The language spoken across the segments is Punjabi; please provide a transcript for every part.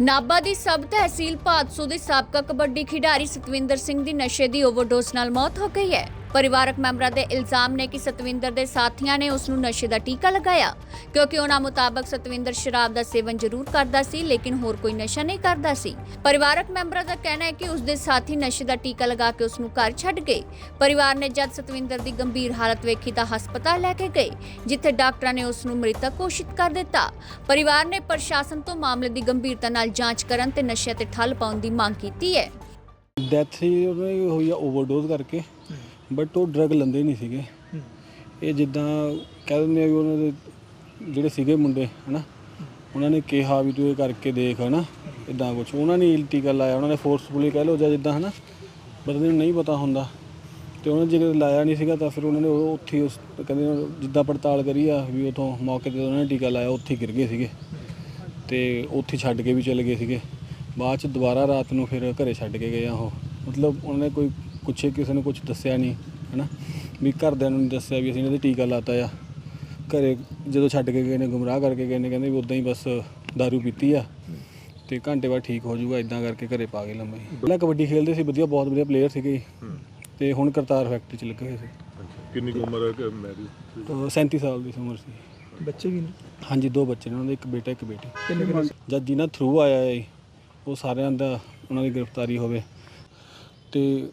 ਨਾਭਾ ਦੀ ਸਬ ਤਹਿਸੀਲ ਭਾਦਸੋ ਦੇ ਸਾਬਕਾ ਕਬੱਡੀ ਖਿਡਾਰੀ ਸੁਖਵਿੰਦਰ ਸਿੰਘ ਦੀ ਨਸ਼ੇ ਦੀ ਓਵਰਡੋਜ਼ ਨਾਲ ਮੌਤ ਹੋ ਗਈ ਹੈ। ਪਰਿਵਾਰਕ ਮੈਂਬਰਾਂ ਦੇ ਇਲਜ਼ਾਮ ਨੇ ਕਿ ਸਤਵਿੰਦਰ ਦੇ ਸਾਥੀਆਂ ਨੇ ਉਸ ਨੂੰ ਨਸ਼ੇ ਦਾ ਟੀਕਾ ਲਗਾਇਆ। ਕਿਉਂਕਿ ਉਹਨਾਂ ਮੁਤਾਬਕ ਸਤਵਿੰਦਰ ਸ਼ਰਾਬ ਦਾ ਸੇਵਨ ਜ਼ਰੂਰ ਕਰਦਾ ਸੀ, ਲੇਕਿਨ ਹੋਰ ਕੋਈ ਨਸ਼ਾ ਨਹੀਂ ਕਰਦਾ ਸੀ। ਪਰਿਵਾਰਕ ਮੈਂਬਰਾਂ ਦਾ ਕਹਿਣਾ ਹੈ ਕਿ ਉਸ ਦੇ ਸਾਥੀ ਨਸ਼ੇ ਦਾ ਟੀਕਾ ਲਗਾ ਕੇ ਉਸ ਨੂੰ ਘਰ ਛੱਡ ਗਏ। ਪਰਿਵਾਰ ਨੇ ਜਦ ਸਤਵਿੰਦਰ ਦੀ ਗੰਭੀਰ ਹਾਲਤ ਵੇਖੀ ਤਾਂ ਹਸਪਤਾਲ ਲੈ ਕੇ ਗਏ, ਜਿੱਥੇ ਡਾਕਟਰਾਂ ਨੇ ਉਸ ਨੂੰ ਮ੍ਰਿਤਕ ਘੋਸ਼ਿਤ ਕਰ ਦਿੱਤਾ। ਪਰਿਵਾਰ ਨੇ ਪ੍ਰਸ਼ਾਸਨ ਤੋਂ ਮਾਮਲੇ ਦੀ ਗੰਭੀਰਤਾ ਨਾਲ ਜਾਂਚ ਕਰਨ ਤੇ ਨਸ਼ੇ ਤੇ ਠੱਲ ਪਾਉਣ ਦੀ ਮੰਗ ਕੀਤੀ ਹੈ। ਡੈਥ ਹੀ ਉਹਨਾਂ ਦੀ ਹੋਈ ਆ, ਓਵਰਡੋਜ਼ ਕਰਕੇ। ਬਟ ਉਹ ਡਰਗ ਲੈਂਦੇ ਨਹੀਂ ਸੀਗੇ। ਇਹ ਜਿੱਦਾਂ ਕਹਿ ਦਿੰਦੇ ਆ ਵੀ ਉਹਨਾਂ ਦੇ ਜਿਹੜੇ ਸੀਗੇ ਮੁੰਡੇ ਹਨਾ? ਉਹਨਾਂ ਨੇ ਕਿਹਾ ਵੀ ਤੂੰ ਇਹ ਕਰਕੇ ਦੇਖ ਹਨਾ? ਇਦਾਂ ਕੁਝ ਉਹਨਾਂ ਨੇ ਟੀਕਾ ਲਾਇਆ ਉਹਨਾਂ ਨੇ ਫੋਰਸਫੁਲੀ ਕਹਿ ਲਓ ਜਾਂ ਜਿੱਦਾਂ ਹਨਾ? ਬੰਦੇ ਨੂੰ ਨਹੀਂ ਪਤਾ ਹੁੰਦਾ। ਤੇ ਉਹਨਾਂ ਜੇ ਲਾਇਆ ਨਹੀਂ ਸੀਗਾ ਤਾਂ ਫਿਰ ਉਹਨਾਂ ਨੇ ਉਹ ਉੱਥੇ ਉਸ ਕਹਿੰਦੇ ਜਿੱਦਾਂ ਪੜਤਾਲ ਕਰੀ ਆ ਵੀ ਉਥੋਂ ਮੌਕੇ ਤੇ ਉਹਨਾਂ ਨੇ ਟੀਕਾ ਲਾਇਆ ਉੱਥੇ ਗਿਰ ਗਏ ਸੀਗੇ। ਤੇ ਉੱਥੇ ਛੱਡ ਕੇ ਵੀ ਚਲੇ ਗਏ ਸੀਗੇ। ਬਾਅਦ ਚ ਦੁਬਾਰਾ ਰਾਤ ਨੂੰ ਫਿਰ ਘਰੇ ਛੱਡ ਕੇ ਗਏ ਆ ਉਹ। ਮਤਲਬ ਉਹਨਾਂ ਨੇ ਕੋਈ ਪੁੱਛੇ ਕਿਸੇ ਨੇ ਕੁਝ ਦੱਸਿਆ ਨਹੀਂ ਹਨਾ? ਵੀ ਘਰਦਿਆਂ ਨੂੰ ਨਹੀਂ ਦੱਸਿਆ ਵੀ ਅਸੀਂ ਇਹਨਾਂ ਦੇ ਟੀਕਾ ਲਾਤਾ ਆ। ਘਰੇ ਜਦੋਂ ਛੱਡ ਕੇ ਗਏ ਨੇ ਗੁੰਮਰਾਹ ਕਰਕੇ ਗਏ ਨੇ ਕਹਿੰਦੇ ਵੀ ਉਦਾਂ ਹੀ ਬਸ दारू ਪੀਤੀ ਆ। ਤੇ ਘੰਟੇ ਬਾਅਦ ਠੀਕ ਹੋ ਜਾਊਗਾ ਇਦਾਂ ਕਰਕੇ ਘਰੇ ਪਾ ਕੇ ਲੰਮੇ ਪਹਿਲਾਂ ਕਬੱਡੀ ਖੇਡਦੇ ਸੀ ਵਧੀਆ ਬਹੁਤ ਵਧੀਆ ਪਲੇਅਰ ਸੀਗੇ ਜੀ। ਤੇ ਹੁਣ ਕਰਤਾਰ ਫੈਕਟਰੀ ਚ ਲੱਗੇ ਹੋਏ ਸੀ। ਕਿੰਨੀ ਕੁ ਉਮਰ ਹੈ ਕਿ ਮੈਰਿਜ ਤਾਂ 37 ਸਾਲ ਦੀ ਉਮਰ ਸੀ। ਬੱਚੇ ਵੀ ਨੇ? ਹਾਂਜੀ ਦੋ ਬੱਚੇ ਨੇ ਉਹਨਾਂ ਦੇ ਇੱਕ ਬੇਟਾ ਇੱਕ ਬੇਟੀ। ਜਦ ਜਿਨ੍ਹਾਂ ਥਰੂ ਆਇਆ ਹੈ ਉਹ ਸਾਰਿਆਂ ਦਾ ਉਹਨਾਂ ਦੀ ਗ੍ਰਿਫਤਾਰੀ ਹੋਵੇ। ਤੇ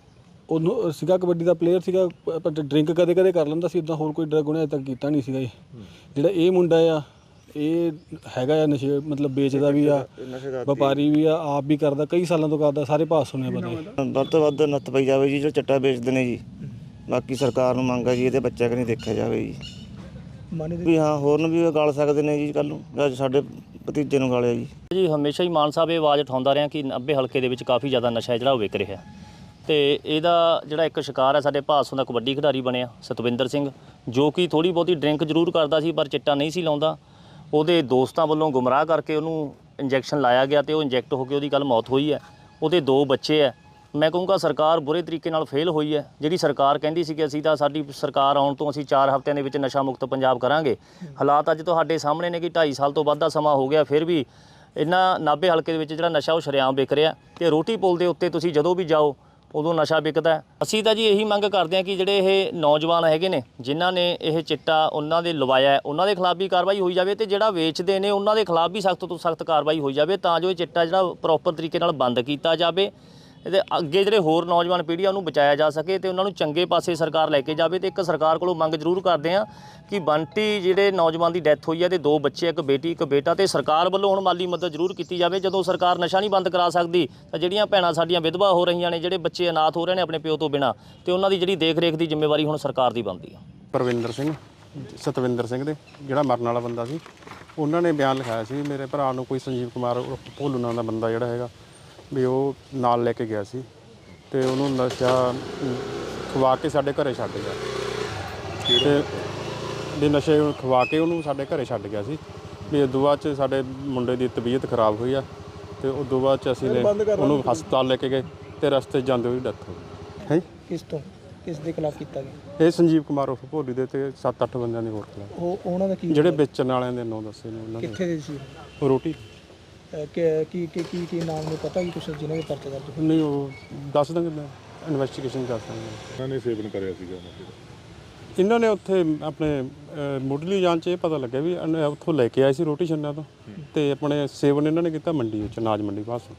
ਉਹਨੂੰ ਸੀਗਾ ਕਬੱਡੀ ਦਾ ਪਲੇਅਰ ਸੀਗਾ ਪਰ ਡਰਿੰਕ ਕਦੇ ਕਦੇ ਕਰ ਲੈਂਦਾ ਸੀ ਇਦਾਂ ਹੋਰ ਕੋਈ ਡਰਗ ਉਹਨੇ ਅਜੇ ਤੱਕ ਕੀਤਾ ਨਹੀਂ ਸੀਗਾ ਜੀ। ਜਿਹੜਾ ਇਹ ਮੁੰਡਾ ਆ ਇਹ ਹੈਗਾ ਆ ਨਸ਼ੇ ਮਤਲਬ ਵੇਚਦਾ ਵੀ ਆ ਵਪਾਰੀ ਵੀ ਆ ਆਪ ਵੀ ਕਰਦਾ ਕਈ ਸਾਲਾਂ ਤੋਂ ਕਰਦਾ ਸਾਰੇ ਪਾਸ ਸੁਣਿਆ ਪਤਾ। ਵੱਧ ਤੋਂ ਵੱਧ ਨੱਥ ਪਈ ਜਾਵੇ ਜੀ ਜੋ ਚਿੱਟਾ ਵੇਚਦੇ ਨੇ ਜੀ। ਬਾਕੀ ਸਰਕਾਰ ਨੂੰ ਮੰਗ ਹੈ ਜੀ ਇਹਦੇ ਬੱਚਿਆਂ ਕਨੀ ਦੇਖਿਆ ਜਾਵੇ ਜੀ। ਵੀ ਹਾਂ ਹੋਰ ਨੂੰ ਵੀ ਗਾਲ ਸਕਦੇ ਨੇ ਜੀ ਕੱਲ ਨੂੰ ਜਾਂ ਸਾਡੇ ਭਤੀਜੇ ਨੂੰ ਗਾਲਿਆ ਜੀ। ਜੀ ਹਮੇਸ਼ਾ ਹੀ ਮਾਨ ਸਾਹਿਬ ਇਹ ਆਵਾਜ਼ ਉਠਾਉਂਦਾ ਰਿਹਾ ਕਿ 90 ਹਲਕੇ ਦੇ ਵਿੱਚ ਕਾਫੀ ਜ਼ਿਆਦਾ ਨਸ਼ਾ ਜਿਹੜਾ ਉਹ ਵਿਕ ਰਿਹਾ। ਤੇ ਇਹਦਾ ਜਿਹੜਾ ਇੱਕ ਸ਼ਿਕਾਰ ਹੈ ਸਾਡੇ ਭਾਸੋਂ ਦਾ ਕਬੱਡੀ ਖਿਡਾਰੀ ਬਣਿਆ, ਸਤਵਿੰਦਰ ਸਿੰਘ, ਜੋ ਕਿ ਥੋੜੀ ਬਹੁਤੀ ਡਰਿੰਕ ਜ਼ਰੂਰ ਕਰਦਾ ਸੀ, ਪਰ ਚਿੱਟਾ ਨਹੀਂ ਸੀ ਲਾਉਂਦਾ। ਉਹਦੇ ਦੋਸਤਾਂ ਵੱਲੋਂ ਗੁੰਮਰਾਹ ਕਰਕੇ ਉਹਨੂੰ ਇੰਜੈਕਸ਼ਨ ਲਾਇਆ ਗਿਆ ਤੇ ਉਹ ਇੰਜੈਕਟ ਹੋ ਕੇ ਉਹਦੀ ਕੱਲ ਮੌਤ ਹੋਈ ਹੈ। ਉਹਦੇ ਦੋ ਬੱਚੇ ਹੈ। ਮੈਂ ਕਹੂੰਗਾ ਸਰਕਾਰ ਬੁਰੇ ਤਰੀਕੇ ਨਾਲ ਫੇਲ ਹੋਈ ਹੈ। ਜਿਹੜੀ ਸਰਕਾਰ ਕਹਿੰਦੀ ਸੀ ਕਿ ਅਸੀਂ ਤਾਂ ਸਾਡੀ ਸਰਕਾਰ ਆਉਣ ਤੋਂ ਅਸੀਂ 4 ਹਫ਼ਤਿਆਂ ਦੇ ਵਿੱਚ ਨਸ਼ਾ ਮੁਕਤ ਪੰਜਾਬ ਕਰਾਂਗੇ। ਹਾਲਾਤ ਅੱਜ ਤੁਹਾਡੇ ਸਾਹਮਣੇ ਨੇ ਕਿ 2.5 ਸਾਲ ਤੋਂ ਵੱਧ ਦਾ ਸਮਾਂ ਹੋ ਗਿਆ, ਫਿਰ ਵੀ ਇਹਨਾਂ 90 ਹਲਕੇ ਦੇ ਵਿੱਚ ਜਿਹੜਾ ਨਸ਼ਾ ਉਹ ਸ਼ਰੇਆਮ ਵਿਕ ਰਿਹਾ ਤੇ ਰੋਟੀ ਪੁਲ ਦੇ ਉੱਤੇ ਤੁਸੀਂ ਜਦੋਂ ਵੀ ਜਾਓ ਉਦੋਂ ਨਸ਼ਾ ਵਿਕਦਾ ਅਸੀਂ ਤਾਂ ਜੀ ਇਹੀ ਮੰਗ ਕਰਦੇ ਹਾਂ ਕਿ ਜਿਹੜੇ ਇਹ ਨੌਜਵਾਨ ਹੈਗੇ ਨੇ, ਜਿਨ੍ਹਾਂ ਨੇ ਇਹ ਚਿੱਟਾ ਉਹਨਾਂ ਦੇ ਲਵਾਇਆ ਉਹਨਾਂ ਦੇ ਖਿਲਾਫ ਵੀ ਕਾਰਵਾਈ ਹੋਈ ਜਾਵੇ ਤੇ ਜਿਹੜਾ ਵੇਚਦੇ ਨੇ ਉਹਨਾਂ ਦੇ ਖਿਲਾਫ ਵੀ ਸਖਤ ਤੋਂ ਸਖਤ ਕਾਰਵਾਈ ਹੋਈ ਜਾਵੇ ਤਾਂ ਜੋ ਇਹ ਚਿੱਟਾ ਜਿਹੜਾ ਪ੍ਰੋਪਰ ਤਰੀਕੇ ਨਾਲ ਬੰਦ ਕੀਤਾ ਜਾਵੇ। ਇਹਦੇ ਅੱਗੇ ਜਿਹੜੇ ਹੋਰ ਨੌਜਵਾਨ ਪੀੜ੍ਹੀ ਆ ਉਹਨੂੰ ਬਚਾਇਆ ਜਾ ਸਕੇ ਤੇ ਉਹਨਾਂ ਨੂੰ ਚੰਗੇ ਪਾਸੇ ਸਰਕਾਰ ਲੈ ਕੇ ਜਾਵੇ ਤੇ ਇੱਕ ਸਰਕਾਰ ਕੋਲੋਂ ਮੰਗ ਜ਼ਰੂਰ ਕਰਦੇ ਆ ਕਿ ਬੰਟੀ ਜਿਹੜੇ ਨੌਜਵਾਨ ਦੀ ਡੈਥ ਹੋਈ ਹੈ ਤੇ ਦੋ ਬੱਚੇ, ਇੱਕ ਬੇਟੀ, ਇੱਕ ਬੇਟਾ ਤੇ ਸਰਕਾਰ ਵੱਲੋਂ ਹੁਣ ਮਾਲੀ ਮਦਦ ਜ਼ਰੂਰ ਕੀਤੀ ਜਾਵੇ। ਜਦੋਂ ਸਰਕਾਰ ਨਸ਼ਾ ਨਹੀਂ ਬੰਦ ਕਰਾ ਸਕਦੀ, ਤਾਂ ਜਿਹੜੀਆਂ ਭੈਣਾਂ ਸਾਡੀਆਂ ਵਿਧਵਾ ਹੋ ਰਹੀਆਂ ਨੇ, ਜਿਹੜੇ ਬੱਚੇ ਅਨਾਥ ਹੋ ਰਹੇ ਨੇ ਆਪਣੇ ਪਿਓ ਤੋਂ ਬਿਨਾ, ਤੇ ਉਹਨਾਂ ਦੀ ਜਿਹੜੀ ਦੇਖ ਰੇਖ ਦੀ ਜ਼ਿੰਮੇਵਾਰੀ ਹੁਣ ਸਰਕਾਰ ਦੀ ਬਣਦੀ ਆ। ਪਰਵਿੰਦਰ ਸਿੰਘ, ਸਤਵਿੰਦਰ ਸਿੰਘ ਦੇ, ਜਿਹੜਾ ਮਰਨ ਵਾਲਾ ਬੰਦਾ ਸੀ। ਉਹਨਾਂ ਨੇ ਬਿਆਨ ਲਿਖਾਇਆ ਸੀ, ਮੇਰੇ ਭਰਾ ਨੂੰ ਕੋਈ ਸੰਜੀਵ ਕੁਮਾਰ ਉਰਫ ਭੋਲੂ ਨਾਂ ਦਾ ਬੰਦਾ ਜਿਹੜਾ ਹੈਗਾ ਵੀ ਉਹ ਨਾਲ ਲੈ ਕੇ ਗਿਆ ਸੀ ਤੇ ਉਹਨੂੰ ਨਸ਼ਾ ਖਵਾ ਕੇ ਸਾਡੇ ਘਰੇ ਛੱਡ ਗਿਆ। ਤੇ ਵੀ ਨਸ਼ੇ ਖਵਾ ਕੇ ਉਹਨੂੰ ਸਾਡੇ ਘਰੇ ਛੱਡ ਗਿਆ ਸੀ। ਵੀ ਉਦੋਂ ਬਾਅਦ ਚ ਸਾਡੇ ਮੁੰਡੇ ਦੀ ਤਬੀਅਤ ਖਰਾਬ ਹੋਈ ਆ ਤੇ ਉਦੋਂ ਬਾਅਦ ਚ ਅਸੀਂ ਨੇ ਉਹਨੂੰ ਹਸਪਤਾਲ ਲੈ ਕੇ ਗਏ ਤੇ ਰਸਤੇ 'ਚ ਜਾਂਦੇ ਹੋਈ ਡੈਥ ਹੋ ਗਈ। ਹੈ? ਕਿਸ ਤੋਂ? ਕਿਸ ਦੇ ਖਿਲਾਫ ਕੀਤਾ ਗਿਆ? ਇਹ ਸੰਜੀਵ ਕੁਮਾਰ ਉਰਫ ਭੋਲੂ ਦੇ ਤੇ 7-8 ਬੰਦਿਆਂ ਦੇ ਹੋਰ ਖਿਲਾਫ। ਉਹ ਉਹਨਾਂ ਦਾ ਕੀ ਜਿਹੜੇ ਵੇਚਣ ਵਾਲਿਆਂ ਦੇ ਨਾਂ ਦੱਸੇ ਨੇ ਉਹਨਾਂ ਕਿੱਥੇ ਦੇ ਸੀ? ਰੋਟੀ। ਕਿ- ਕੀ ਕੀ ਕੀ ਕੀ ਨਾਮ ਨੂੰ ਪਤਾ ਕਿ ਕੁਛ ਜਿਹਨਾਂ ਦੇ ਪਰਚੇ ਦਰਜ ਹੋਏ? ਨਹੀਂ ਉਹ ਦੱਸ ਦਾਂਗੇ ਮੈਂ ਇਨਵੈਸਟੀਗੇਸ਼ਨ ਕਰ ਦਾਂਗੇ। ਉਹਨਾਂ ਨੇ ਸੇਵਨ ਕਰਿਆ ਸੀਗਾ ਨਸ਼ੇ ਦਾ। ਇਹਨਾਂ ਨੇ ਉੱਥੇ ਆਪਣੇ ਅਹ, ਮੁੱਢਲੀ ਜਾਂਚ 'ਚ ਇਹ ਪਤਾ ਲੱਗਿਆ ਵੀ ਇਹਨੇ ਉੱਥੋਂ ਲੈ ਕੇ ਆਏ ਸੀ ਰੋਟੀ ਛੰਨਾ ਤੋਂ ਤੇ ਆਪਣੇ ਸੇਵਨ ਇਹਨਾਂ ਨੇ ਕੀਤਾ ਮੰਡੀ ਵਿੱਚ ਅਨਾਜ ਮੰਡੀ ਪਾਸੋਂ।